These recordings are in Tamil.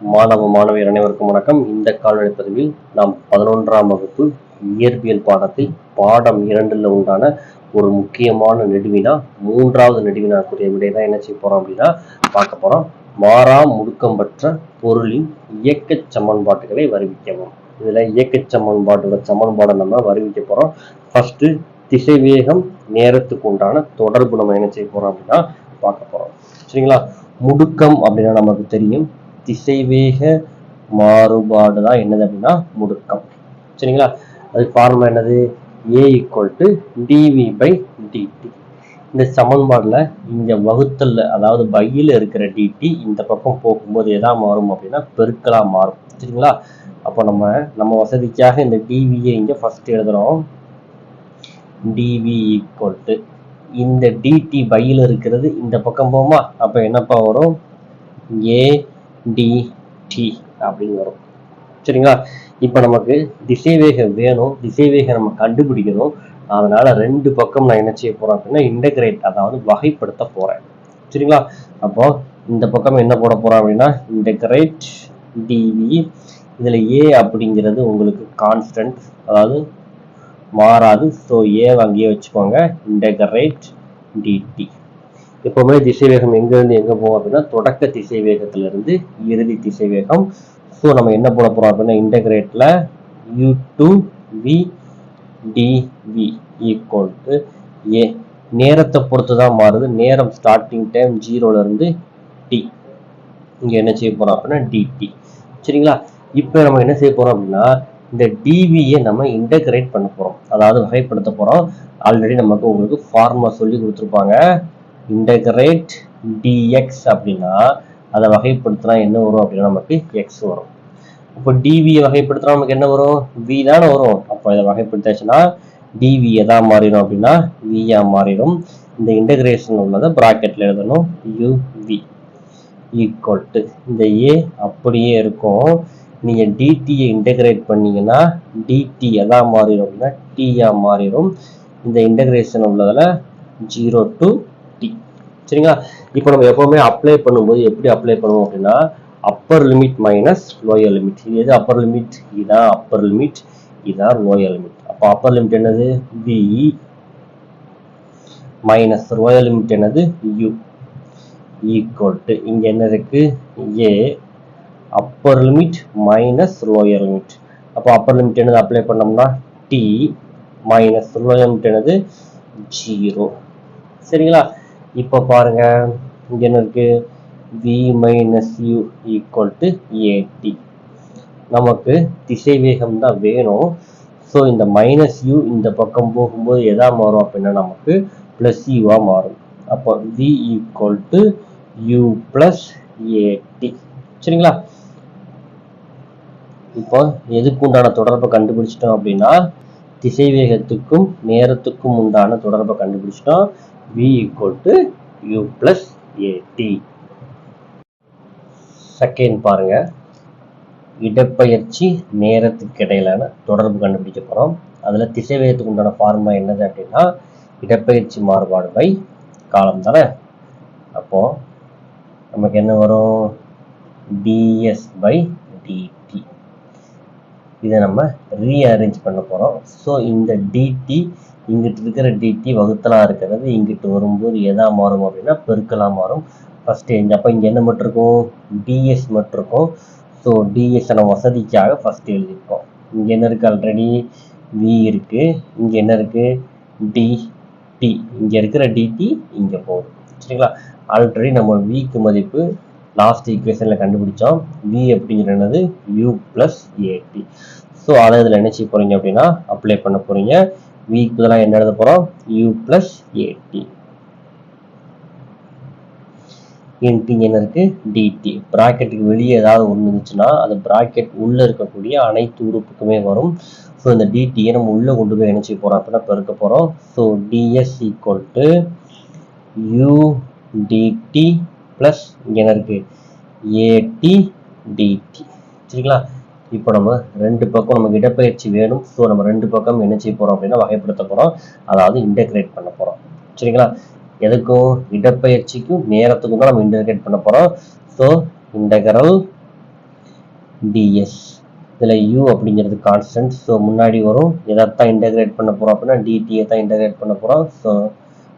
மாணவ மாணவியர் அனைவருக்கும் வணக்கம். இந்த கால்நடை பதிவில் நாம் பதினொன்றாம் வகுப்பு இயற்பியல் பாடத்தை பாடம் இரண்டுல உண்டான ஒரு முக்கியமான நெடுவினா மூன்றாவது நெடுவினாக்குரிய விடை தான் என்ன செய்ய போறோம் அப்படின்னா பார்க்க போறோம். மாறா முடுக்கம் பெற்ற பொருளின் இயக்கச் சமன்பாட்டுகளை வருவிக்கவும். இதுல இயக்கச் சமன்பாட்டோட சமன்பாடை நம்ம வருவிக்க போறோம். ஃபர்ஸ்ட் திசைவேகம் நேரத்துக்கு உண்டான தொடர்பு நம்ம என்ன செய்ய போறோம் அப்படின்னா பார்க்க போறோம். சரிங்களா? முடுக்கம் அப்படின்னா நமக்கு தெரியும். திசைவேக மாறுபாடு தான் என்னது அப்படின்னா முடுக்கம். சரிங்களா? அதுக்கு ஃபார்முலா என்னது? A equal to dv by dt இந்த சமன்பாடுல இங்க வகுத்தல்ல அதாவது பையில இருக்கிற டிடி இந்த பக்கம் போகும்போது எதா மாறும் அப்படின்னா பெருக்கலா மாறும். சரிங்களா? அப்போ நம்ம நம்ம வசதிக்காக இந்த டிவியை இங்க ஃபர்ஸ்ட் எழுதுறோம். டிவி ஈக்குவல் டு இந்த டிடி பையில் இருக்கிறது இந்த பக்கம் போமா அப்போ என்னப்பா வரும்? ஏ டிடி அப்படின்னு வரும். சரிங்களா? இப்போ நமக்கு திசைவேகம் வேணும். திசைவேகம் நம்ம கண்டுபிடிக்கணும். அதனால ரெண்டு பக்கம் நான் என்ன செய்ய போறேன் அப்படின்னா இன்டகிரேட் அதாவது வகைப்படுத்த போறேன். சரிங்களா? அப்போ இந்த பக்கம் என்ன போட போறோம் அப்படின்னா இன்டகிரேட் டிவி இதுல ஏ அப்படிங்கிறது உங்களுக்கு கான்ஸ்டன்ட் அதாவது மாறாது. ஸோ ஏ அங்கேயே வச்சுக்கோங்க. இன்டகிரேட் டிடி எப்பவுமே திசைவேகம் எங்கேருந்து எங்கே போகும் அப்படின்னா தொடக்க திசைவேகத்திலிருந்து இறுதி திசைவேகம். ஸோ நம்ம என்ன போட போகிறோம் அப்படின்னா இன்டகிரேட்டில் U to V dv equal to A நேரத்தை பொறுத்து தான் மாறுது. நேரம் ஸ்டார்டிங் டைம் ஜீரோலேருந்து டி இங்கே என்ன செய்ய போகிறோம் அப்படின்னா டிடி சரிங்களா? இப்போ நம்ம என்ன செய்ய போகிறோம் அப்படின்னா இந்த டிவியை நம்ம இன்டகிரேட் பண்ண போகிறோம் அதாவது வகைப்படுத்த போகிறோம் ஆல்ரெடி நமக்கு உங்களுக்கு ஃபார்முலா சொல்லி கொடுத்துருப்பாங்க. இன்டகிரேட் டிஎக்ஸ் அப்படின்னா அதை வகைப்படுத்தினா என்ன வரும் அப்படின்னா நமக்கு எக்ஸ் வரும். இப்போ டிவியை வகைப்படுத்தினா நமக்கு என்ன வரும்? வி தானே வரும். அப்போ இதை வகைப்படுத்தாச்சுன்னா டிவி எதா மாறிடும் அப்படின்னா வியா மாறிடும். இந்த இன்டகிரேஷன் உள்ளதை ப்ராக்கெட்டில் எழுதணும். யூவி ஈக்குவல் டு இந்த ஏ அப்படியே இருக்கும். நீங்கள் டிடியை இன்டகிரேட் பண்ணீங்கன்னா டிடி எதா மாறிடும் அப்படின்னா டியா மாறிடும். இந்த இன்டகிரேஷன் உள்ளதில் ஜீரோ டு சரிங்களா? இப்போ நம்ம எப்போவுமே அப்ளை பண்ணும்போது எப்படி அப்ளை பண்ணுவோம் அப்படின்னா upper limit minus lower limit இது எது? அப்பர் லிமிட் இதான் அப்பர் லிமிட் இதான் லோயர் லிமிட் அப்போ அப்பர் லிமிட் என்னது? பி மைனஸ் லோயர் லிமிட் என்னது? யூ ஈக்குவல் டு இங்கே என்ன இருக்கு? A upper limit minus lower limit அப்போ அப்பர் லிமிட் என்னது? அப்ளை பண்ணோம்னா டி மைனஸ் லோயர் லிமிட் என்னது? ஜீரோ சரிங்களா? இப்போ பாருங்க இங்க என்ன இருக்கு? V minus U equal to AT நமக்கு திசைவேகம் தான் வேணும். ஸோ இந்த மைனஸ் யூ இந்த பக்கம் போகும்போது எதா மாறும் அப்படின்னா நமக்கு பிளஸ் யூவா மாறும். அப்போ V equal to U plus AT சரிங்களா? இப்போ எதுக்கு உண்டான தொடர்பை கண்டுபிடிச்சிட்டோம் அப்படின்னா திசைவேகத்துக்கும் நேரத்துக்கும் உண்டான தொடர்பை கண்டுபிடிச்சிட்டோம். V equal to U plus AT second பாருங்க. இடப்பெயர்ச்சி நேரத்துக்கு இடையிலான தொடர்பு கண்டுபிடிக்க போகிறோம் அதில் திசைவேகத்துக்கு உண்டான ஃபார்முலா என்னது அப்படின்னா இடப்பெயர்ச்சி மாறுபாடு பை காலம் தானே? நமக்கு என்ன வரும்? டிஎஸ் பை டிடி இதை நம்ம ரீஅரேஞ்ச் பண்ண போகிறோம் ஸோ இந்த டிடி இங்கிட்டு இருக்கிற டிடி வகுத்தலாக இருக்கிறது. இங்கிட்டு வரும்போது எதா மாறும் அப்படின்னா பெருக்கலாக மாறும். ஃபஸ்ட்டு இந்த அப்போ இங்கே என்ன மட்டும் இருக்கும்? டிஎஸ் மட்டும் இருக்கும். ஸோ டிஎஸ் நம்ம வசதிக்காக ஃபஸ்ட்டு எழுதியிருக்கோம். இங்கே என்ன இருக்குது ஆல்ரெடி வி இருக்குது இங்கே என்ன இருக்குது டிடி இங்கே இருக்கிற டிடி இங்கே போகும் சரிங்களா? ஆல்ரெடி நம்ம விக்கு மதிப்பு லாஸ்ட் ஈக்குவேஷனில் கண்டுபிடிச்சோம். வி அப்படிங்கிறது யூ ப்ளஸ் ஏடி ஸோ அதை இதில் என்ன செய்ய போகிறீங்க அப்படின்னா அப்ளை பண்ண போகிறீங்க விக்கு பதிலாக என்ன எழுத போகிறோம் யூ ப்ளஸ் ஏடி இன்ட்டு என்ன இருக்குது டிடி ப்ராக்கெட்டுக்கு வெளியே ஏதாவது ஒன்று இருந்துச்சுன்னா அது ப்ராக்கெட் உள்ளே இருக்கக்கூடிய அனைத்து உறுப்புக்குமே வரும். ஸோ இந்த டிடியை நம்ம உள்ளே கொண்டு போய் என்ன செய்ய போகிறோம் அப்படின்னா பெருக்க போகிறோம் so ds equal to U dt plus இங்கே என்ன இருக்குது ஏடி டிடி சரிங்களா? இப்போ நம்ம ரெண்டு பக்கம் நமக்கு இடப்பெயர்ச்சி வேணும். ஸோ நம்ம ரெண்டு பக்கம் என்ன செய்ய போகிறோம் அப்படின்னா வகைப்படுத்த போகிறோம் அதாவது இன்டெகிரேட் பண்ண போகிறோம் சரிங்களா? எதுக்கும்? இடப்பெயர்ச்சிக்கும் நேரத்துக்கும் தான் நம்ம இன்டெகிரேட் பண்ண போகிறோம் ஸோ இன்டகரல் டிஎஸ் இதில் யூ அப்படிங்கிறது கான்ஸ்டன்ட் ஸோ முன்னாடி வரும். இதைத்தான் இன்டெகிரேட் பண்ண போகிறோம் அப்படின்னா டிடியை தான் இன்டெகிரேட் பண்ண போகிறோம் ஸோ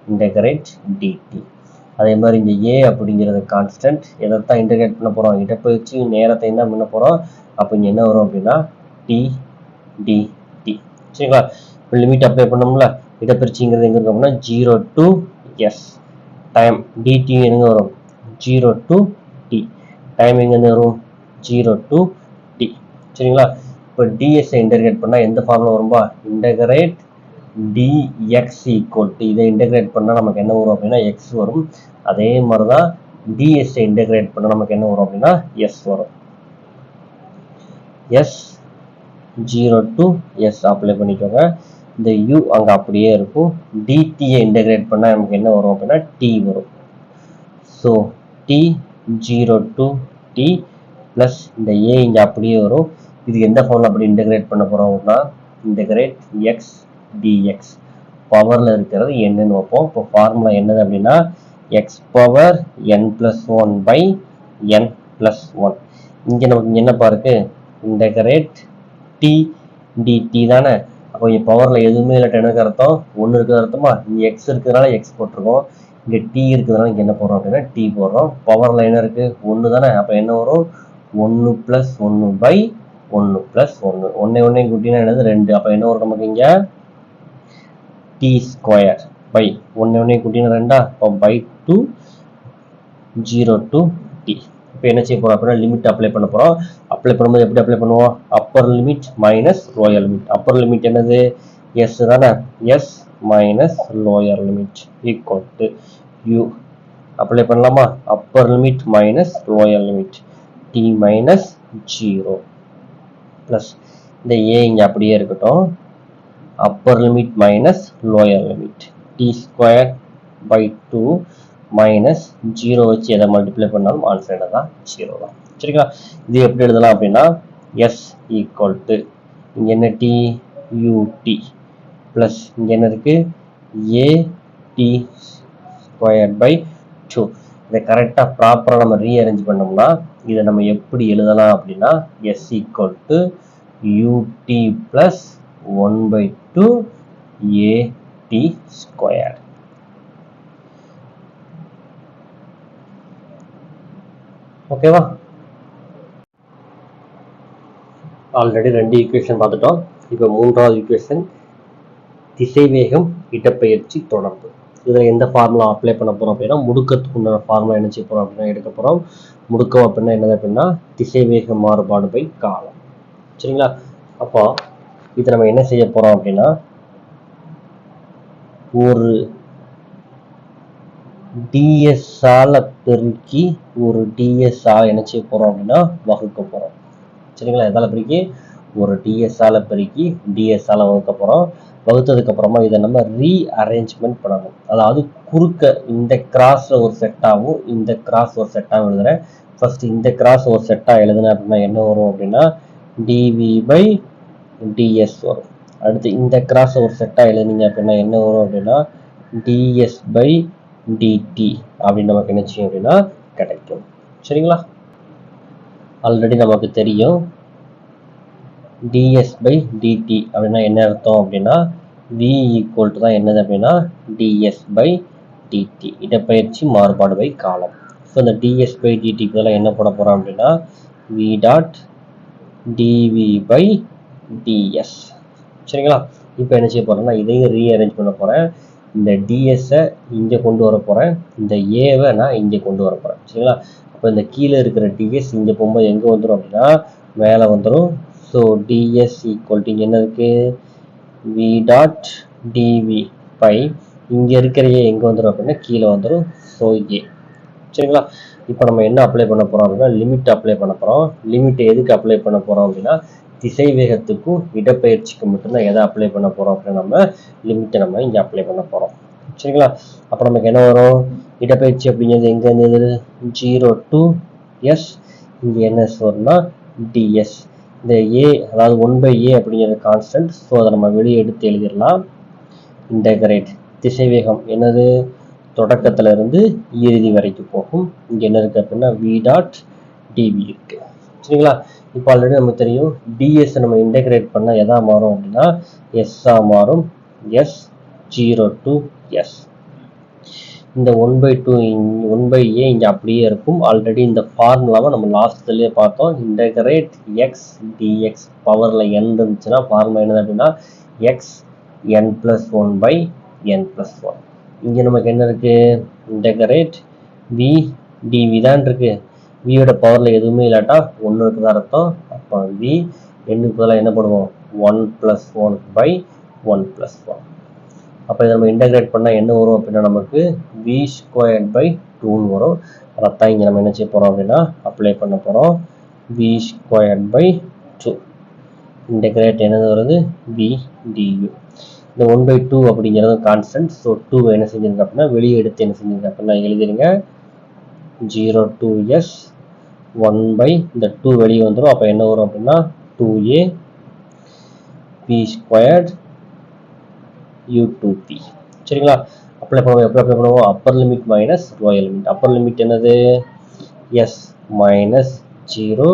இன்டெகிரேட் டிடி அதே மாதிரி இந்த ஏ அப்படிங்கிறது கான்ஸ்டன்ட் எதைத்தான் இன்டகிரேட் பண்ண போகிறோம் இடப்பயிற்சி நேரத்தை என்ன பண்ண போகிறோம் அப்போ இங்கே என்ன வரும் அப்படின்னா டி டி டி சரிங்களா? இப்போ லிமிட் அப்ளை பண்ணோம்ல? இடப்பயிற்சிங்கிறது எங்கே இருக்கும் அப்படின்னா zero to S time dt எங்கே வரும்? ஜீரோ டு டி டைம் எங்கேருந்து வரும்? ஜீரோ டு டி சரிங்களா? இப்போ டிஎஸ்ஐ இன்டகிரேட் பண்ணால் எந்த ஃபார்மில் வரும்பா? இன்டகிரேட் டிஎக்ஸ் ஈக்குவல் டு இதை இன்டகிரேட் பண்ணால் நமக்கு என்ன வரும் அப்படின்னா எக்ஸ் வரும். அதே மாதிரி தான் டிஎஸ்ஐ இன்டகிரேட் பண்ணால் நமக்கு என்ன வரும் அப்படின்னா எஸ் வரும். S zero to S apply பண்ணிக்கோங்க. இந்த யூ அங்கே அப்படியே இருக்கும். டிடியை இன்டகிரேட் பண்ணால் நமக்கு என்ன வரும் அப்படின்னா டி வரும். So T zero to T plus இந்த ஏ இங்கே அப்படியே வரும். இதுக்கு எந்த ஃபார்மில் அப்படி இன்டகிரேட் பண்ண போகிறோம் அப்படின்னா இன்டகிரேட் எக்ஸ் டிஎக்ஸ் பவரில் இருக்கிறது என்னன்னு வைப்போம் இப்போ ஃபார்முலா என்னது அப்படின்னா X power N plus one by N plus one இங்கே நமக்கு இங்க என்னப்பா இருக்கு? இன்டகிரேட் டி டிடி தானே. அப்போ இங்கே பவரில் எதுவுமே இல்லை. டெனுக்கு அர்த்தம் ஒன்று இருக்கிற அர்த்தமா? இங்கே எக்ஸ் இருக்கிறதுனால எக்ஸ் போட்டிருக்கோம். இங்கே டி இருக்கிறதுனால இங்கே என்ன போடுறோம் அப்படின்னா டி போடுறோம். பவரில் என்ன இருக்குது ஒன்று தானே. அப்போ என்ன வரும்? ஒன்று ப்ளஸ் ஒன்று பை ஒன்று ப்ளஸ் ஒன்று ஒன்றே ஒன்றே குட்டினா என்னது? ரெண்டு. அப்போ என்ன வரும் நமக்கு இங்கே? டி ஸ்கொயர் பை ஒன்று ஒன்றே குட்டின ரெண்டா? இப்போ by two zero to T இப்போ என்ன செய்ய போகிறோம் அப்படின்னா லிமிட் அப்ளை பண்ண போகிறோம் அப்ளை பண்ணும்போது எப்படி அப்ளை பண்ணுவோம்? Upper limit minus lower limit upper limit என்னது? எஸ் தானே? S minus lower limit equal to U apply பண்ணலாமா? Upper limit minus lower limit T minus zero plus இந்த ஏ இங்கே அப்படியே இருக்கட்டும். Upper limit minus lower limit T square by two minus zero வச்சு எதை மல்டிப்ளை பண்ணாலும் ஆன்சர் என்னதான் ஜீரோ தான். சரிங்களா? இது எப்படி எழுதலாம் அப்படின்னா எஸ் ஈக்குவல் டு இங்கே என்ன டி யூடி ப்ளஸ் இங்கே என்ன இருக்குது ஏடி ஸ்கொயர் பை டூ இதை கரெக்டாக ப்ராப்பராக நம்ம ரீஅரேஞ்ச் பண்ணோம்னா இதை நம்ம எப்படி எழுதலாம் அப்படின்னா S equal to UT plus one by two AT square ஓகேவா ஆல்ரெடி ரெண்டு ஈக்குவேஷன் பார்த்துட்டோம். இப்போ மூன்றாவது ஈக்குவேஷன் திசைவேகம் இடப்பெயர்ச்சி தொடர்பு. இதில் எந்த ஃபார்முலா அப்ளை பண்ண போகிறோம் அப்படின்னா முடுக்கத்துக்கு உண்டான ஃபார்முலா என்ன செய்ய போகிறோம் அப்படின்னா எடுக்க போகிறோம் முடுக்கம் அப்படின்னா என்னது அப்படின்னா திசைவேக மாறுபாடு பை காலம். சரிங்களா? அப்போ இது நம்ம என்ன செய்ய போகிறோம் அப்படின்னா ஒரு டிஎஸ்ஆல பெருக்கி ஒரு டிஎஸ்ஆ என்ன செய்ய போகிறோம் அப்படின்னா வகுக்க போகிறோம் சரிங்களா? எதால் பெருக்கி ஒரு டிஎஸ்ஆல பெருக்கி டிஎஸ்ஆல வகுக்க போகிறோம் வகுத்ததுக்கு அப்புறமா இதை நம்ம ரீ அரேஞ்ச்மெண்ட் பண்ணணும். அதாவது குறுக்க இந்த கிராஸில் ஒரு செட்டாகவும் இந்த கிராஸ் ஒரு செட்டாகவும் எழுதுறேன். ஃபர்ஸ்ட் இந்த கிராஸ் ஒரு செட்டாக எழுதுனேன் அப்படின்னா என்ன வரும் அப்படின்னா டிவி பை டிஎஸ் வரும். அடுத்து இந்த கிராஸ் ஒரு செட்டாக எழுதுனீங்க அப்படின்னா என்ன வரும் அப்படின்னா டிஎஸ் பை டிடி அப்படின்னு நமக்கு என்ன செய்யும் அப்படின்னா கிடைக்கும். சரிங்களா? ஆல்ரெடி நமக்கு தெரியும். டிஎஸ் பை டிடி அப்படின்னா என்ன அர்த்தம் அப்படின்னா வி ஈக்குவல் டு தான் என்னது அப்படின்னா டிஎஸ் பை டிடி இடப்பெயர்ச்சி மாறுபாடு பை காலம். ஸோ இந்த டிஎஸ் பை டிடிக்கு என்ன போட போகிறோம் அப்படின்னா V dot dv by ds சரிங்களா? இப்போ என்ன செய்ய போகிறேன்னா இதையும் ரீஅரேஞ்ச் பண்ண போகிறேன் இந்த டிஎஸ்ஸை இங்கே கொண்டு வர போகிறேன் இந்த ஏவை நான் இங்கே கொண்டு வர போகிறேன் சரிங்களா? அப்போ இந்த கீழே இருக்கிற டிஎஸ் இங்கே போகும்போது எங்கே வந்துடும் அப்படின்னா மேலே வந்துடும் ஸோ டிஎஸ் ஈக்குவல் இங்கே என்ன இருக்குது வி டாட் டிவி பை இங்கே இருக்கிற ஏ எங்கே வந்துடும் அப்படின்னா கீழே வந்துடும் ஸோ ஏ சரிங்களா? இப்போ நம்ம என்ன அப்ளை பண்ண போகிறோம் அப்படின்னா லிமிட் அப்ளை பண்ண போகிறோம் லிமிட் எதுக்கு அப்ளை பண்ண போகிறோம் அப்படின்னா திசை வேகத்துக்கும் இடப்பெயர்ச்சிக்கு மட்டும்தான் எதை அப்ளை பண்ண போகிறோம் அப்படின்னா நம்ம லிமிட்டை நம்ம இங்கே அப்ளை பண்ண போகிறோம் சரிங்களா? அப்போ நமக்கு என்ன வரும்? இடப்பெயர்ச்சி அப்படிங்கிறது எங்கே இருந்தது ஜீரோ டு எஸ் இங்கே என்ன வரும்னா டிஎஸ் இந்த ஏ அதாவது ஒன் பை ஏ அப்படிங்கிறது கான்ஸ்டன்ட் ஸோ அதை நம்ம வெளியே எடுத்து எழுதிடலாம். இன்டகிரேட் திசைவேகம் என்னது? தொடக்கத்துல இருந்து இறுதி வரைக்கும் போகும். இங்கே என்ன இருக்குது அப்படின்னா வி டாட் டிவி இருக்குது சரிங்களா? இப்போ ஆல்ரெடி நமக்கு தெரியும் டிஎஸ் நம்ம இன்டெகிரேட் பண்ணால் எதா மாறும் அப்படின்னா எஸ்ஸாக மாறும். எஸ் ஜீரோ டு எஸ் இந்த one by two one by A இங்கே அப்படியே இருக்கும். ஆல்ரெடி இந்த ஃபார்முலாவை நம்ம லாஸ்ட்லேயே பார்த்தோம். இன்டகிரேட் எக்ஸ் டிஎக்ஸ் பவரில் என் இருந்துச்சுன்னா ஃபார்முலா என்னது அப்படின்னா X N plus one by N plus one இங்கே நமக்கு என்ன இருக்குது இன்டகிரேட் வி டிவி தான் இருக்குது வியோட பவரில் எதுவுமே இல்லாட்டா ஒன்று இருக்குதா அர்த்தம்? அப்போ வி எண்ணுக்கு பதிலாக என்ன பண்ணுவோம் one plus one by one plus one அப்போ இதை நம்ம இன்டகிரேட் பண்ணால் என்ன வரும் அப்படின்னா நமக்கு வி ஸ்கொயர் பை டூன்னு வரும். அதான் இங்கே நம்ம என்ன செய்ய போகிறோம் அப்படின்னா அப்ளை பண்ண போகிறோம் V square by two integrate என்னது வருது? வி டியூ இந்த ஒன் பை டூ அப்படிங்கிறது கான்ஸ்டன்ட் ஸோ டூ என்ன செஞ்சிருங்க அப்படின்னா வெளியே எடுத்து என்ன செஞ்சிருங்க அப்படின்னா எழுதிருங்க. Zero two S one by இந்த டூ வெளியே வந்துடும் அப்போ என்ன வரும் அப்படின்னா two A B squared U two B சரிங்களா? அப்ளை பண்ணுவோம். எப்படி அப்ளை பண்ணுவோம்? Upper limit minus lower limit upper limit என்னது? எஸ் மைனஸ் ஜீரோ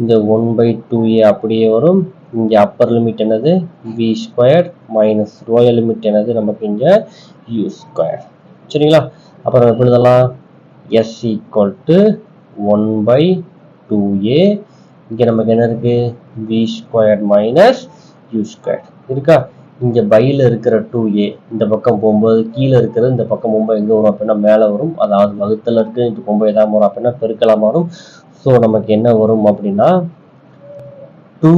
இந்த ஒன் பை டூ ஏ அப்படியே வரும். இங்கே அப்பர் லிமிட் என்னது? B square minus lower limit என்னது? நமக்கு இங்கே யூ ஸ்கொயர் சரிங்களா? அப்புறம் எப்படி இதெல்லாம் S equal to one by two A இங்கே நமக்கு என்ன இருக்கு? V square minus U square இருக்கா? இங்கே பையில் இருக்கிற டூ ஏ இந்த பக்கம் போகும்போது கீழே இருக்கிறது இந்த பக்கம் போகும்போது எங்கே வரும் அப்படின்னா மேலே வரும். அதாவது வகுத்தில் இருக்கு இது போகும்போது எதாவது வரும் அப்படின்னா பெருக்கலாம் வரும். ஸோ நமக்கு என்ன வரும் அப்படின்னா two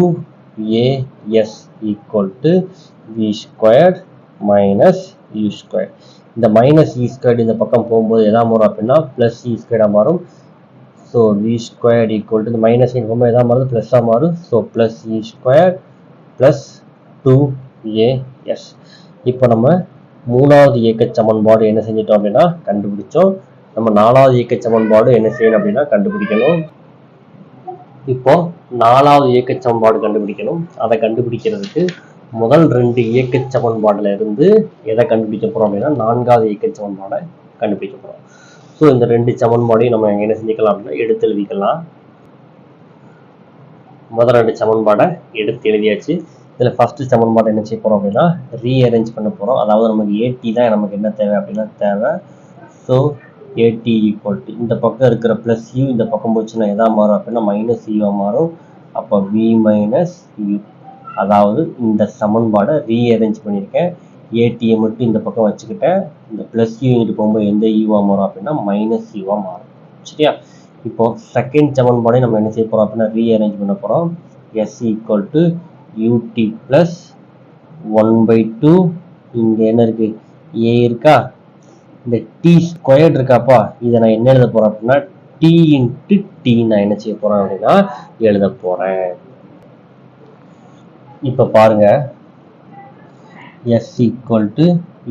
AS equal to V square minus U square இந்த மைனஸ் இ ஸ்கொயர் இந்த பக்கம் போகும்போது எதாவது வரும் அப்படின்னா ப்ளஸ் இ ஸ்கொயராக மாறும். So V square equal to இந்த மைனஸ் இன் எதாக மாறுது? ப்ளஸ்ஸாக மாறும் so plus E square plus two AS இப்போ நம்ம மூணாவது இயக்க சமன்பாடு என்ன செஞ்சிட்டோம் அப்படின்னா கண்டுபிடிச்சோம். நம்ம நாலாவது இயக்க சமன்பாடு என்ன செய்யணும் அப்படின்னா கண்டுபிடிக்கணும். இப்போ நாலாவது இயக்க சமன்பாடு கண்டுபிடிக்கணும். அதை கண்டுபிடிக்கிறதுக்கு முதல் ரெண்டு இயக்க சமன்பாடுல இருந்து எதை கண்டுபிடிக்க போறோம் அப்படின்னா நான்காவது இயக்க சமன்பாடை கண்டுபிடிக்க போறோம். ஸோ இந்த ரெண்டு சமன்பாடையும் நம்ம என்ன செஞ்சுக்கலாம் அப்படின்னா எடுத்து எழுதிக்கலாம். முதல் ரெண்டு சமன்பாடை எடுத்து எழுதியாச்சு. இதில் ஃபர்ஸ்ட் சமன்பாடு என்ன செய்ய போகிறோம் அப்படின்னா ரீஅரேஞ்ச் பண்ண போகிறோம் அதாவது நமக்கு ஏடி தான் நமக்கு என்ன தேவை அப்படின்னா தேவை. ஸோ ஏடி ஈக்குவல் டு இந்த பக்கம் இருக்கிற ப்ளஸ் யூ இந்த பக்கம் போச்சுன்னா எதா மாறும் அப்படின்னா மைனஸ் யூவாக மாறும். அப்போ வி மைனஸ் யூ அதாவது இந்த சமன்பாடை ரீஅரேஞ்ச் பண்ணியிருக்கேன். ஏடியை மட்டும் இந்த பக்கம் வச்சுக்கிட்டேன். இந்த ப்ளஸ் யூ இங்கிட்டு போகும்போது எந்த யூவாக மாறும் அப்படின்னா மைனஸ் யூவாக மாறும். சரியா? இப்போ செகண்ட் சமன்பாடை நம்ம என்ன செய்ய போகிறோம் அப்படின்னா ரீஅரேஞ்ச் பண்ண போகிறோம் S equal to UT plus one by two இங்கே என்ன இருக்குது ஏ இருக்கா? இந்த டி ஸ்கொயர்ட் இருக்காப்பா? இதை நான் என்ன எழுத போகிறேன் அப்படின்னா டி இன்ட்டு டி நான் என்ன செய்ய போகிறேன் அப்படின்னா எழுத போகிறேன் இப்போ பாருங்க. S equal to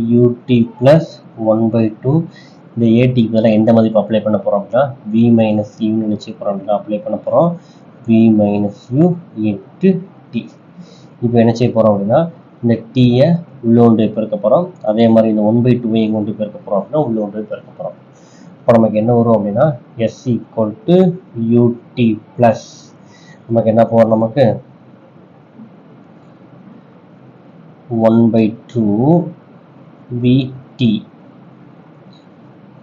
UT plus one by two இந்த ஏடிக்கு பதிலாக எந்த மதிப்பு அப்ளை பண்ண போகிறோம் அப்படின்னா வி மைனஸ் யூன்னு நினச்சி போகிறோம் அப்படின்னா அப்ளை பண்ண போகிறோம் V minus U into T இப்போ என்ன செய்ய போகிறோம் அப்படின்னா இந்த டீயை உள்ளே ஒன்று பெருக்க போகிறோம் அதே மாதிரி இந்த ஒன் பை டூவை இங்கே ஒன்று பெருக்க போகிறோம் அப்படின்னா உள்ள ஒன்று பெருக்க போகிறோம் இப்போ நமக்கு என்ன வரும் அப்படின்னா S equal to UT plus நமக்கு என்ன போகிறோம் நமக்கு one by two VT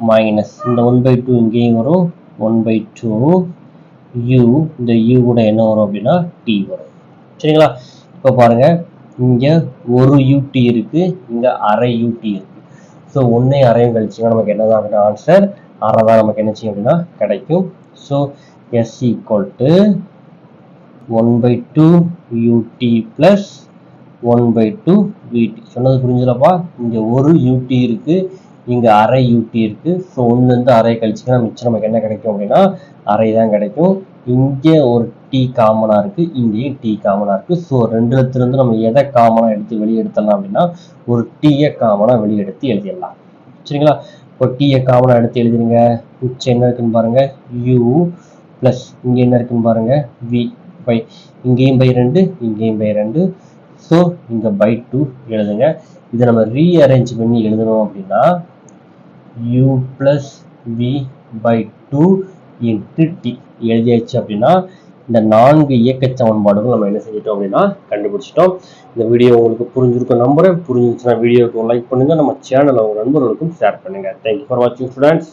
minus. இந்த ஒன் பை டூ இங்கேயும் வரும். ஒன் பை டூ யூ இந்த யூ கூட என்ன வரும் அப்படின்னா டி வரும். சரிங்களா? இப்போ பாருங்க. இங்கே ஒரு யூடி இருக்கு இங்கே அரை யூடி இருக்கு. ஸோ ஒன்றே அரையும் கழிச்சிங்கன்னா நமக்கு என்னதான் அப்படின்னா ஆன்சர் அரை தான் நமக்கு என்ன செய்யும் அப்படின்னா கிடைக்கும். So S equal to one by two UT plus one by two VT சொன்னது புரிஞ்சலப்பா இங்கே ஒரு யூடி இருக்குது இங்கே அரை யூடி இருக்குது ஸோ ஒன்றுலேருந்து அரை கழிச்சிங்கன்னா மிச்சம் நமக்கு என்ன கிடைக்கும் அப்படின்னா அரை தான் கிடைக்கும். இங்கே ஒரு டி காமனாக இருக்குது இங்கேயும் டி காமனாக இருக்குது ஸோ ரெண்டு இடத்துலேருந்து நம்ம எதை காமனாக எடுத்து வெளியே எடுத்துடலாம் அப்படின்னா ஒரு டீயை காமனாக வெளியே எடுத்து எழுதிடலாம். சரிங்களா? இப்போ டீயை காமனாக எடுத்து எழுதிருங்க மிச்சம் என்ன இருக்குன்னு பாருங்கள் யூ ப்ளஸ் இங்கே என்ன இருக்குன்னு பாருங்க. வி பை இங்கேயும் பை ரெண்டு இங்கேயும் பை ரெண்டு. ஸோ இங்கே பை டூ எழுதுங்க. இதை நம்ம ரீஅரேஞ்ச் பண்ணி எழுதணும் அப்படின்னா U plus V by two into T எழுதியாச்சு அப்படின்னா இந்த நான்கு இயக்க சமன்பாடுகள் நம்ம என்ன செஞ்சிட்டோம் அப்படின்னா கண்டுபிடிச்சிட்டோம். இந்த வீடியோ உங்களுக்கு புரிஞ்சிருக்கும் நம்புறேன். புரிஞ்சிருச்சுன்னா வீடியோக்கு லைக் பண்ணுங்க. நம்ம சேனலை உங்கள் நண்பர்களுக்கும் ஷேர் பண்ணுங்க. தேங்க்யூ ஃபார் வாட்சிங் ஸ்டூடெண்ட்ஸ்